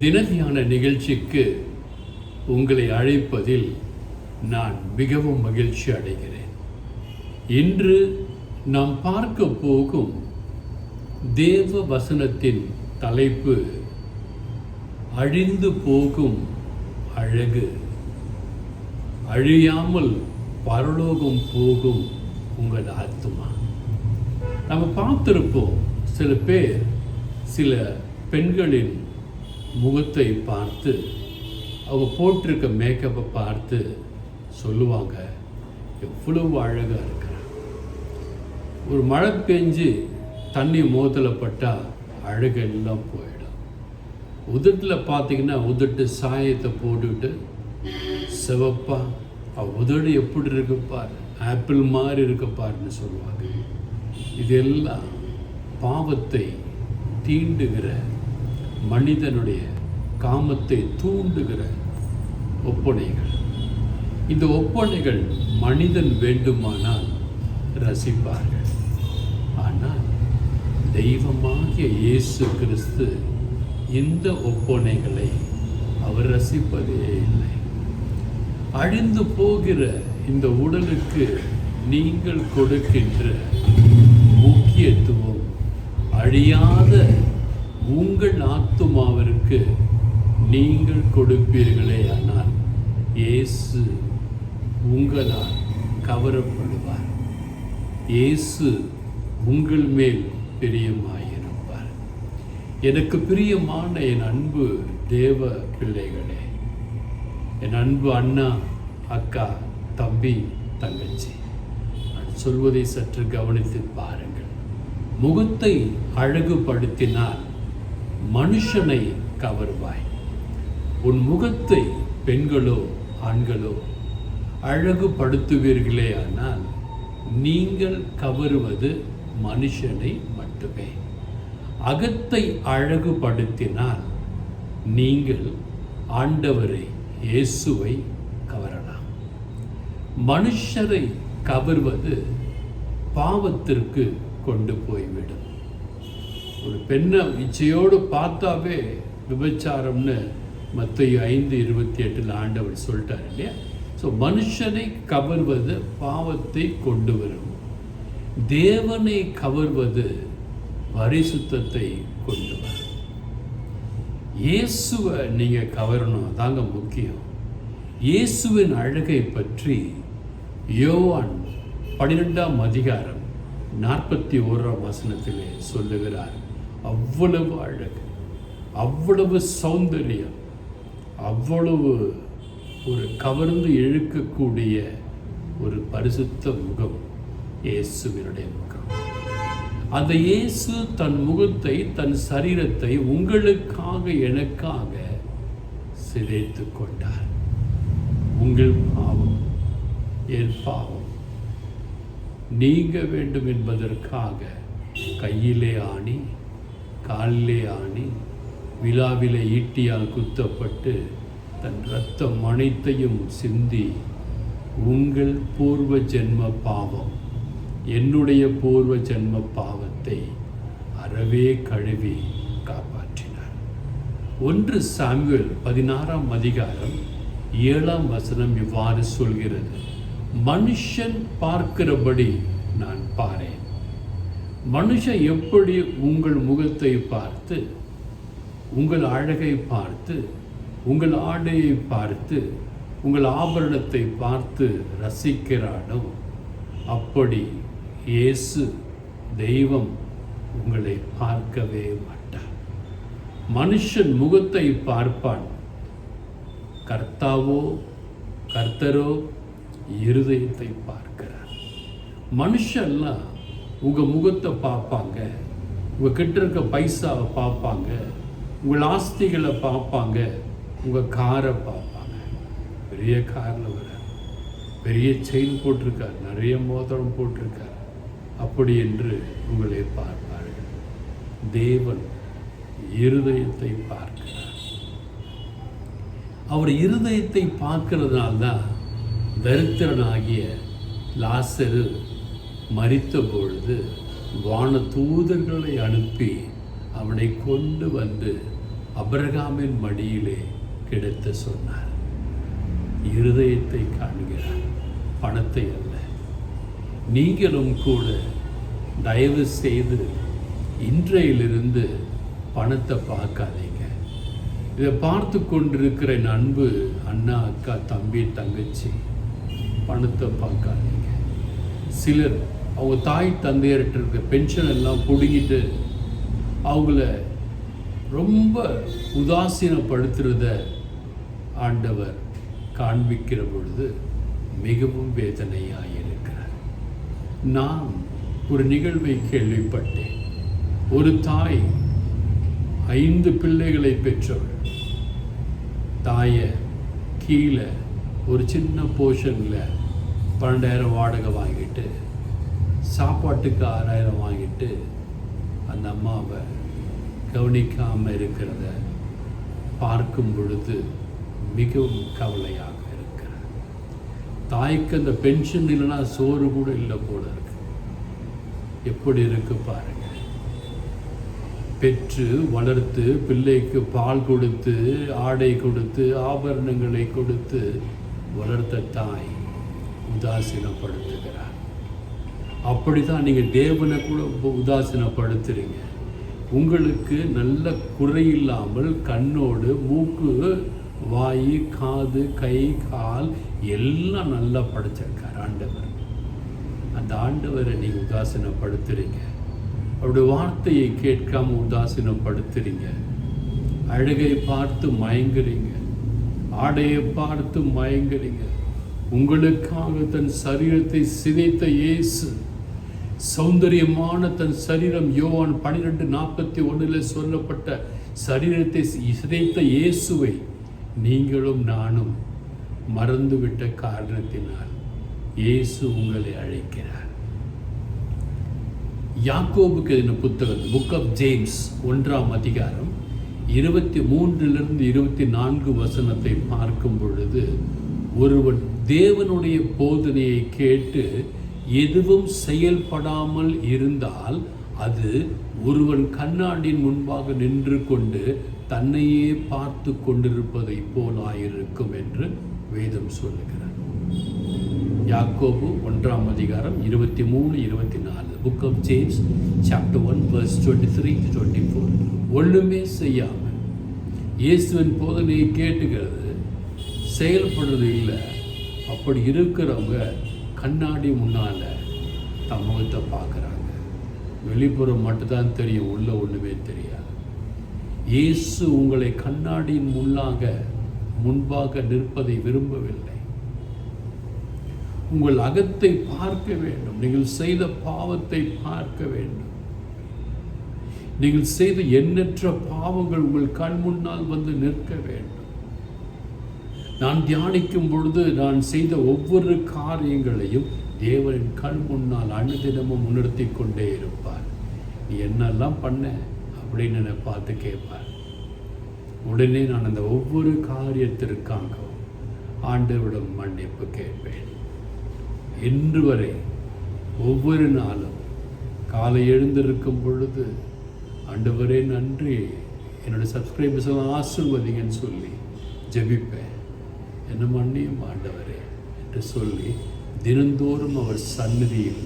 தினதியான நிகழ்ச்சிக்கு உங்களை அழைப்பதில் நான் மிகவும் மகிழ்ச்சி அடைகிறேன். இன்று நாம் பார்க்க போகும் தேவ வசனத்தின் தலைப்பு அழிந்து போகும் அழகு. அழியாமல் பரலோகம் போகும் உங்கள் ஆத்மா நம்ம பார்த்துருப்போம் சில பேர் சில பெண்களின் முகத்தை பார்த்து அவங்க போட்டிருக்க மேக்கப்பை பார்த்து சொல்லுவாங்க எவ்வளவு அழகாக இருக்கிறான் ஒரு மழை பெஞ்சு தண்ணி முகத்தில் பட்டால் அழகெல்லாம் போயிடும். உதட்டில் பார்த்தீங்கன்னா உதட்டு சாயத்தை போட்டுக்கிட்டு சிவப்பா உதடு எப்படி இருக்கு பாரு ஆப்பிள் மாதிரி இருக்கு பாருன்னு சொல்லுவாங்க. இதெல்லாம் பாவத்தை தீண்டுகிற மனிதனுடைய காமத்தை தூண்டுகிற ஒப்பனைகள். இந்த ஒப்பனைகள் மனிதன் வேண்டுமானால் ரசிப்பார்கள். ஆனால் தெய்வமாகிய இயேசு கிறிஸ்து இந்த ஒப்பனைகளை அவர் ரசிப்பதே இல்லை. அழிந்து போகிற இந்த உடலுக்கு நீங்கள் கொடுக்கின்ற முக்கியத்துவம் அழியாத உங்கள் ஆத்துமாவிற்கு நீங்கள் கொடுப்பீர்களே ஆனால் இயேசு உங்களால் கவரப்படுவார். இயேசு உங்கள் மேல் பிரியமாயிருப்பார். எனக்கு பிரியமான என் அன்பு தேவ பிள்ளைகளே என் அன்பு அண்ணா அக்கா தம்பி தங்கச்சி நான் சொல்வதை சற்று கவனித்து பாருங்கள். முகத்தை அழகுபடுத்தினால் மனுஷனை கவர்வாய். உன் முகத்தை பெண்களோ ஆண்களோ அழகுபடுத்துவீர்களே ஆனால் நீங்கள் கவருவது மனுஷனை மட்டுமே. அகத்தை அழகுபடுத்தினால் நீங்கள் ஆண்டவரை இயேசுவை கவரலாம். மனுஷரை கவர்வது பாவத்திற்கு கொண்டு போய்விடும். ஒரு பெண்ணை இச்சையோடு பார்த்தாவே விபச்சாரம்னு மத்திய ஐந்து இருபத்தி எட்டில் ஆண்டவர் சொல்லிட்டார் இல்லையா? ஸோ மனுஷனை கவர்வது பாவத்தை கொண்டு வரும். தேவனை கவர்வது பரிசுத்தத்தை கொண்டு வரும். இயேசுவை நீங்கள் கவரணும் அதாங்க முக்கியம். இயேசுவின் அழகை பற்றி யோவான் பன்னிரெண்டாம் அதிகாரம் நாற்பத்தி ஓராம் வசனத்திலே சொல்லுகிறார். அவ்வளவு அழகு அவ்வளவு சௌந்தரியம் அவ்வளவு ஒரு கவர்ந்து இழுக்கக்கூடிய ஒரு பரிசுத்த முகம் இயேசுவினுடைய முகம். அந்த இயேசு தன் முகத்தை தன் சரீரத்தை உங்களுக்காக எனக்காக சிதைத்து கொண்டார். உங்கள் பாவம் என் பாவம் நீங்க வேண்டும் என்பதற்காக கையிலே ஆணி காலிலே ஆணி விழாவிலே ஈட்டியால் குத்தப்பட்டு தன் இரத்தம் அனைத்தையும் சிந்தி உங்கள் பூர்வ ஜென்ம பாவம் என்னுடைய பூர்வ ஜென்ம பாவத்தை அறவே கழுவி காப்பாற்றினார். ஒன்று சாமுவேல் பதினாறாம் அதிகாரம் ஏழாம் வசனம் இவ்வாறு சொல்கிறது மனுஷன் பார்க்கிறபடி நான் பாரேன். மனுஷன் எப்படி உங்கள் முகத்தை பார்த்து உங்கள் அழகை பார்த்து உங்கள் ஆடையை பார்த்து உங்கள் ஆபரணத்தை பார்த்து ரசிக்கிறானோ அப்படி இயேசு தெய்வம் உங்களை பார்க்கவே மாட்டார். மனுஷன் முகத்தை பார்ப்பான். கர்த்தாவோ கர்த்தரோ இருதயத்தை பார்க்கிறார். மனுஷன்லாம் உங்கள் முகத்தை பார்ப்பாங்க. உங்கள் கிட்ட இருக்க பைசாவை பார்ப்பாங்க. உங்கள் ஆஸ்திகளை பார்ப்பாங்க. உங்கள் காரை பார்ப்பாங்க. பெரிய காரில் வர பெரிய செயின் போட்டிருக்கார். நிறைய மோதிரம் போட்டிருக்கார். அப்படி என்று உங்களை பார்ப்பார்கள். தேவன் இருதயத்தை பார்க்கிறார். அவர் இருதயத்தை பார்க்கிறதுனால்தான் தரித்திரனாகிய லாசரு மறித்த பொழுது வான தூதர்களை அனுப்பி அவனை கொண்டு வந்து அபிரகாமின் மடியிலே கிடைத்த சொன்னார். இருதயத்தை காண்கிறார். பணத்தை அல்ல. நீங்களும் கூட தயவு செய்து இன்றையிலிருந்து பணத்தை பார்க்காதீங்க. இதை பார்த்து கொண்டிருக்கிற நண்பு அன்பு அண்ணா அக்கா தம்பி தங்கச்சி பணத்தை பார்க்காதீங்க. சிலர் அவங்க தாய் தந்தையர்கிட்ட இருக்க பென்ஷன் எல்லாம் பிடுங்கிட்டு அவங்கள ரொம்ப உதாசீனப்படுத்துறத ஆண்டவர் காண்பிக்கிற பொழுது மிகவும் வேதனையாக இருக்கிறார். நான் ஒரு நிகழ்வை கேள்விப்பட்டேன். ஒரு தாய் ஐந்து பிள்ளைகளை பெற்றவள். தாயை கீழே ஒரு சின்ன போர்ஷனில் பன்னெண்டாயிரம் வாடகை வாங்கிட்டு சாப்பாட்டுக்கு ஆறாயிரம் வாங்கிட்டு அந்த அம்மாவை கவனிக்காமல் இருக்கிறத பார்க்கும் பொழுது மிகவும் கவலையாக இருக்கிறது தாய்க்கு அந்த பென்ஷன் இல்லைன்னா சோறு கூட இல்லை போல இருக்கு. எப்படி இருக்கு பாருங்க. பெற்று வளர்த்து பிள்ளைக்கு பால் கொடுத்து ஆடை கொடுத்து ஆபரணங்களை கொடுத்து வளர்த்த தாய் உதாசீனப்படுத்துகிறார். அப்படி தான் நீங்கள் தேவனை கூட உப- உங்களுக்கு நல்ல குறையில்லாமல் கண்ணோடு மூக்கு வாய் காது கை கால் எல்லாம் நல்லா படைச்சிருக்கார் ஆண்டவர். அந்த ஆண்டவரை நீங்கள் உதாசீனப்படுத்துகிறீங்க அவருடைய வார்த்தையை கேட்காம உதாசீனப்படுத்துகிறீங்க அழகை பார்த்து மயங்குறீங்க. ஆடையை பார்த்து மயங்குறீங்க. உங்களுக்காக தன் சரீரத்தை சிதைத்த இயேசு சௌந்தரியமான தன் சரீரம் யோவான் பன்னிரெண்டு நாற்பத்தி ஒன்றில் சொல்லப்பட்ட சரீரத்தை சிதைத்த இயேசுவை நீங்களும் நானும் மறந்துவிட்ட காரணத்தினால் இயேசு உங்களை அழைக்கிறார். யாக்கோபுக்கு எழுதின புத்தகம் புக் ஆஃப் ஜேம்ஸ் ஒன்றாம் அதிகாரம் இருபத்தி மூன்றிலிருந்து இருபத்தி நான்கு வசனத்தை பார்க்கும் பொழுது ஒருவன் தேவனுடைய போதனையை கேட்டு எதுவும் செயல்படாமல் இருந்தால் அது ஒருவன் கண்ணாடியின் முன்பாக நின்று கொண்டு தன்னையே பார்த்து கொண்டிருப்பதைப் போலாயிருக்கும் என்று வேதம் சொல்லுகிறார் யாக்கோபு ஒன்றாம் அதிகாரம் இருபத்தி மூணு இருபத்தி நாலு book of James chapter one verse twenty three twenty four ஒன்றுமே செய்யாமல் இயேசுவின் போதனையை கேட்டுக்கிறது செயல்படுறது இல்லை. அப்படி இருக்கிறவங்க கண்ணாடி முன்னால் தன் முகத்தை பார்க்குறாங்க. வெளிப்புறம் மட்டும்தான் தெரியும் உள்ள ஒன்றுமே தெரியாது. இயேசு உங்களை கண்ணாடியின் முன்னாக முன்பாக நிற்பதை விரும்பவில்லை. உங்கள் அகத்தை பார்க்க வேண்டும். நீங்கள் செய்த பாவத்தை பார்க்க வேண்டும். நீங்கள் செய்த எண்ணற்ற பாவங்கள் உங்கள் கண் முன்னால் வந்து நிற்க வேண்டும். நான் தியானிக்கும் பொழுது நான் செய்த ஒவ்வொரு காரியங்களையும் தேவனின் கண் முன்னால் அனுதினமும் உணர்த்தி கொண்டே இருப்பார். நீ என்னெல்லாம் பண்ண அப்படின்னு என்னை பார்த்து கேட்பார். உடனே நான் அந்த ஒவ்வொரு காரியத்திற்காகவும் ஆண்டவிடம் மன்னிப்பு கேட்பேன். இன்று வரை ஒவ்வொரு நாளும் காலை எழுந்திருக்கும் பொழுது ஆண்டவரே நன்றி. என்னோட சப்ஸ்கிரைபர்ஸ் எல்லாம் ஆசிர்வதிங்கன்னு சொல்லி ஜெபிப்பேன். என்ன மன்னியும் ஆண்டவரே என்று சொல்லி தினந்தோறும் அவர் சந்நிதியில்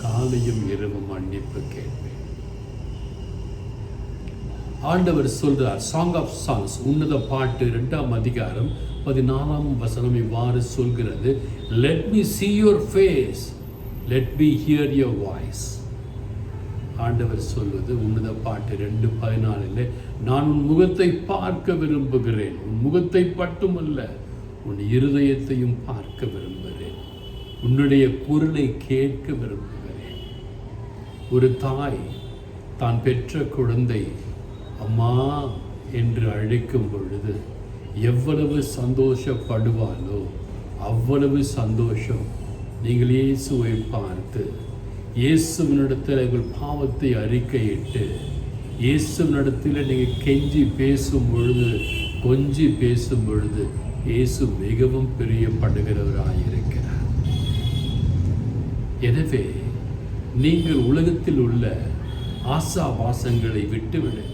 காலையும் இரவும் மன்னிப்பு கேட்பேன் ஆண்டவர் சொல்றார் சாங் ஆஃப் சாங்ஸ் உன்னத பாட்டு இரண்டாம் அதிகாரம் பதினாலாம் வசனம் இவ்வாறு சொல்கிறது let me see your face let me hear your voice ஆண்டவர் சொல்வது உன்னத பாட்டு ரெண்டு பதினாலில் நான் உன் முகத்தை பார்க்க விரும்புகிறேன் உன் முகத்தை மட்டுமல்ல உன் இருதயத்தையும் பார்க்க விரும்புகிறேன். உன்னுடைய குரலை கேட்க விரும்புகிறேன். ஒரு தாய் தான் பெற்ற குழந்தை அம்மா என்று அழைக்கும் பொழுது எவ்வளவு சந்தோஷப்படுவாளோ அவ்வளவு சந்தோஷம். நீங்கள் இயேசுவை பார்த்து இயேசுவினிடத்தில் உங்கள் பாவத்தை அறிக்கையிட்டு இயேசுவினிடத்தில் நீங்கள் கெஞ்சி பேசும் பொழுது கொஞ்சி பேசும் பொழுது இயேசு மிகவும் பிரியப்படுகிறவராயிருக்கிறார். எனவே நீங்கள் உலகத்தில் உள்ள ஆசாபாசங்களை விட்டு விடுங்கள்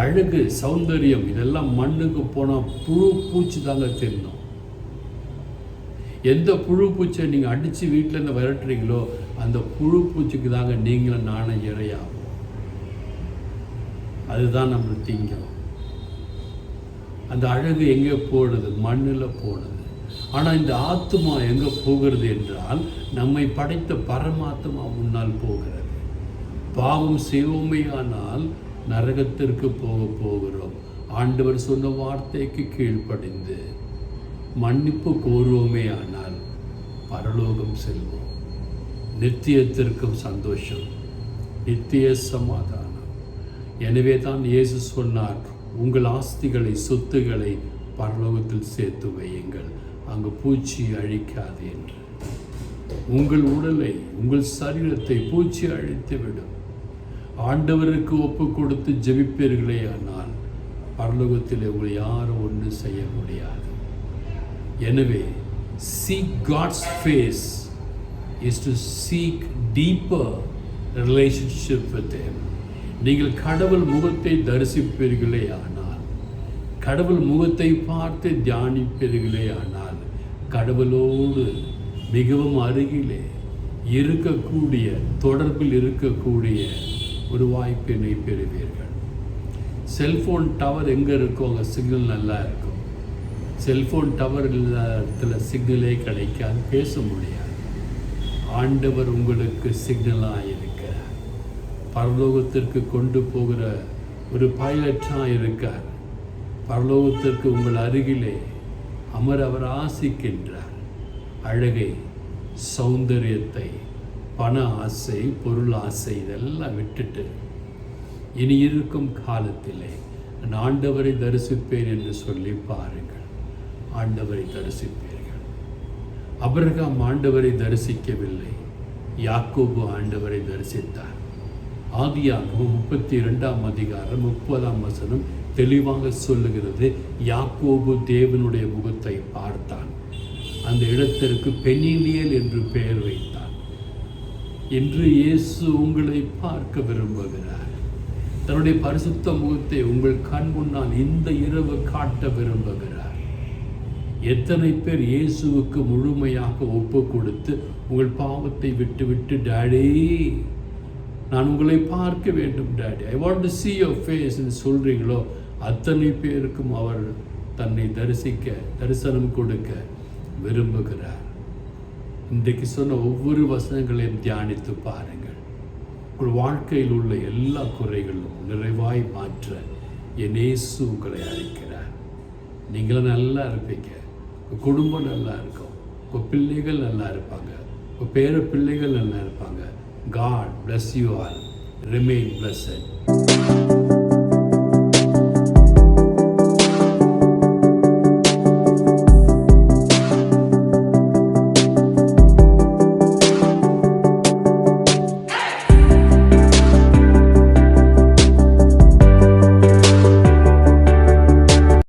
அழகு சௌந்தரியம் இதெல்லாம் மண்ணுக்கு போனால் புழு பூச்சி தாங்க தின்னும் எந்த புழு பூச்சியை நீங்கள் அடித்து வீட்டிலேருந்து விரட்டுறீங்களோ அந்த புழு பூச்சிக்கு தாங்க நீங்களும் நானும் இறையாகும் அதுதான் நம்ம திங்கம். அந்த அழகு எங்கே போடுது மண்ணில் போடுது ஆனால் இந்த ஆத்மா எங்கே போகிறது என்றால் நம்மை படைத்த பரமாத்மா முன்னால் போகிறது. பாவம் செய்வோமையானால் நரகத்திற்கு போக போகிறோம். ஆண்டவர் சொன்ன வார்த்தைக்கு கீழ்ப்படிந்து மன்னிப்பு கோருவோமே ஆனால் பரலோகம் செல்வோம். நித்தியத்திற்கும் சந்தோஷம் நித்திய சமாதானம். எனவே தான் இயேசு சொன்னார் உங்கள் ஆஸ்திகளை சொத்துக்களை பரலோகத்தில் சேர்த்து வையுங்கள். அங்கு பூச்சி அழிக்காது என்று. உங்கள் உடலை உங்கள் சரீரத்தை பூச்சி அழித்து விடும் ஆண்டவருக்கு ஒப்பு கொடுத்து ஜெபிப்பீர்களே ஆனால் பரலோகத்தில் உங்களை யாரும் ஒன்றும் செய்ய முடியாது. எனவே seek God's face is to seek deeper relationship with Him. நீங்கள் கடவுள் முகத்தை தரிசிப்பீர்களே ஆனால் கடவுள் முகத்தை பார்த்து தியானிப்பீர்களே ஆனால் கடவுளோடு மிகவும் அருகிலே இருக்கக்கூடிய தொடர்பில் இருக்கக்கூடிய ஒரு வாய்ப்பினை பெறுவீர்கள். செல்ஃபோன் டவர் எங்கே இருக்கோ அங்கே சிக்னல் நல்லா இருக்கும். செல்ஃபோன் டவர் இல்லாத இடத்துல சிக்னலே கிடைக்காது பேச முடியாது. ஆண்டவர் உங்களுக்கு சிக்னலாக பரலோகத்திற்கு கொண்டு போகிற ஒரு பைலட்டாக இருக்கார். பரலோகத்திற்கு உங்கள் அருகிலே அமர் அவர் ஆசிக்கின்றார். அழகை சௌந்தரியத்தை பண ஆசை பொருள் ஆசை இதெல்லாம் விட்டுட்டு இனி இருக்கும் காலத்திலே நான் ஆண்டவரை தரிசிப்பேன் என்று சொல்லி பாருங்கள். ஆண்டவரை தரிசிப்பீர்கள். அபிரகாம் ஆண்டவரை தரிசிக்கவில்லை. யாக்கோபு ஆண்டவரை தரிசித்தார். ஆதியாகவும் முப்பத்தி இரண்டாம் அதிகாரம் முப்பதாம் வசனம் தெளிவாக சொல்லுகிறது. யாக்கோபு தேவனுடைய முகத்தை பார்த்தான். அந்த இடத்திற்கு பெனிலியல் என்று பெயர் வைத்தான். இன்று இயேசு உங்களை பார்க்க விரும்புகிறார். தன்னுடைய பரிசுத்த முகத்தை உங்கள் கண் முன்னால் இந்த இரவு காட்ட விரும்புகிறார். எத்தனை பேர் இயேசுவுக்கு முழுமையாக ஒப்பு கொடுத்து உங்கள் பாவத்தை விட்டு விட்டு நான் உங்களை பார்க்க வேண்டும் daddy I want to see your ஃபேஸ்ன்னு சொல்கிறீங்களோ அத்தனை பேருக்கும் அவர் தன்னை தரிசிக்க தரிசனம் கொடுக்க விரும்புகிறார். இன்றைக்கு சொன்ன ஒவ்வொரு வசனங்களையும் தியானித்து பாருங்கள். உங்கள் வாழ்க்கையில் உள்ள எல்லா குறைகளும் நிறைவாய் மாற்ற என் இயேசு உங்களை அழைக்கிறார். நீங்களும் நல்லா இருப்பீங்க. உங்கள் குடும்பம் நல்லா இருக்கும். உங்கள் பிள்ளைகள் நல்லா இருப்பாங்க. உங்கள் பேர பிள்ளைகள் நல்லா இருப்பாங்க. God bless you all. Remain blessed.